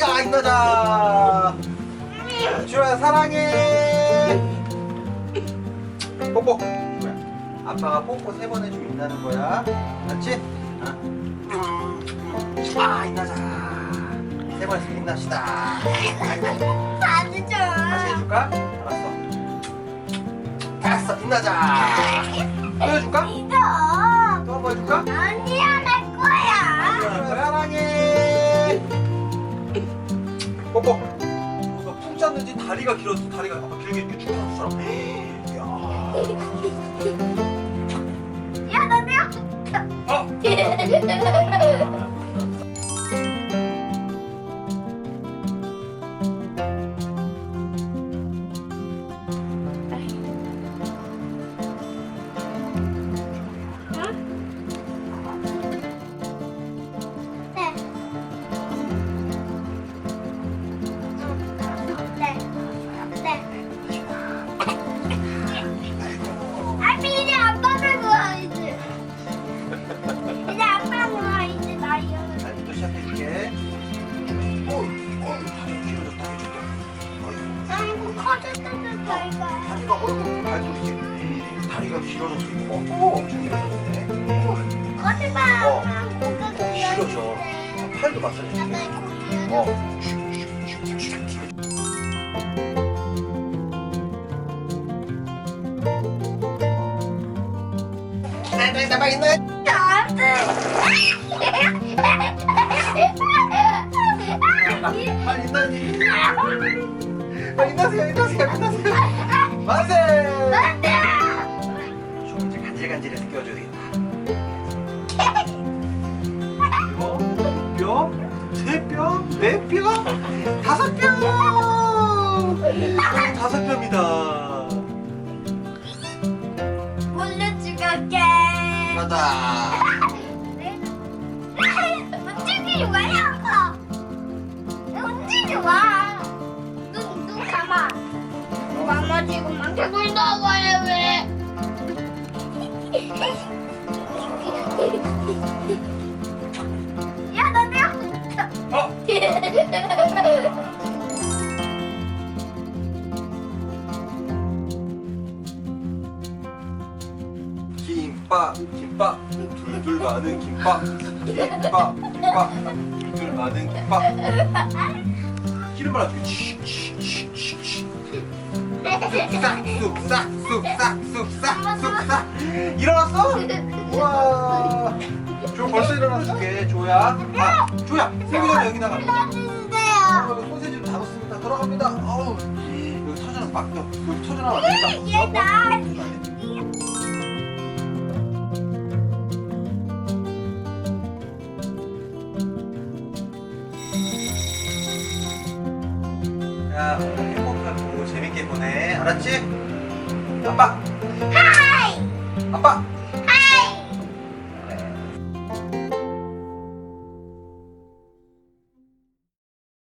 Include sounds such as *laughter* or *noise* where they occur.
야 인나자 주야 사랑해. 뽀뽀. 주야? 아빠가 뽀뽀 세 번 해주면 인나는 거야? 알았지? 아 인나자. 세번 인납시다. 아주 좋아. 다시 해줄까? 알았어. 알았어 인나자. *laughs* 또 해줄까? 또 한 번 해줄까? 아니 다리가 길어서 다리가 아까 길게 이렇게 쭉 섰어 이야 야, 너 내가. 어? *laughs* 다리가 어이구 발도 다리가 이거 어, 엄청 길어졌네 어디 봐. 어. 길어져. 아, 팔도 마사지 약간 해줄게 고기가 어 나나 나막 있나? 아 있나 니? 아 있나세요 있나세요 만세 좀 이제 간질간질해서 껴줘야 되겠다. 이거 뼈, 세 뼈, 네 뼈, 다섯 뼈! 다섯 뼈입니다. 죽을게. 맞아 개고 나와요 왜? 야, 너 내가. 어? 김밥 김밥 둘둘 많은 김밥 김밥 김밥 둘둘 많은 김밥 *laughs* 기름 치치치치치 쑥싹 쑥싹 쑥싹 쑥싹 일어났어? 우와 조 벌써 일어났을게 조야 아 조야 전에 여기 나가. 어, 소세지 잡았습니다 들어갑니다 어우 여기 터져는 막혀 여기 터져나면 안 된다. 야 재밌게 보내 알았지? 아빠 하이. 아빠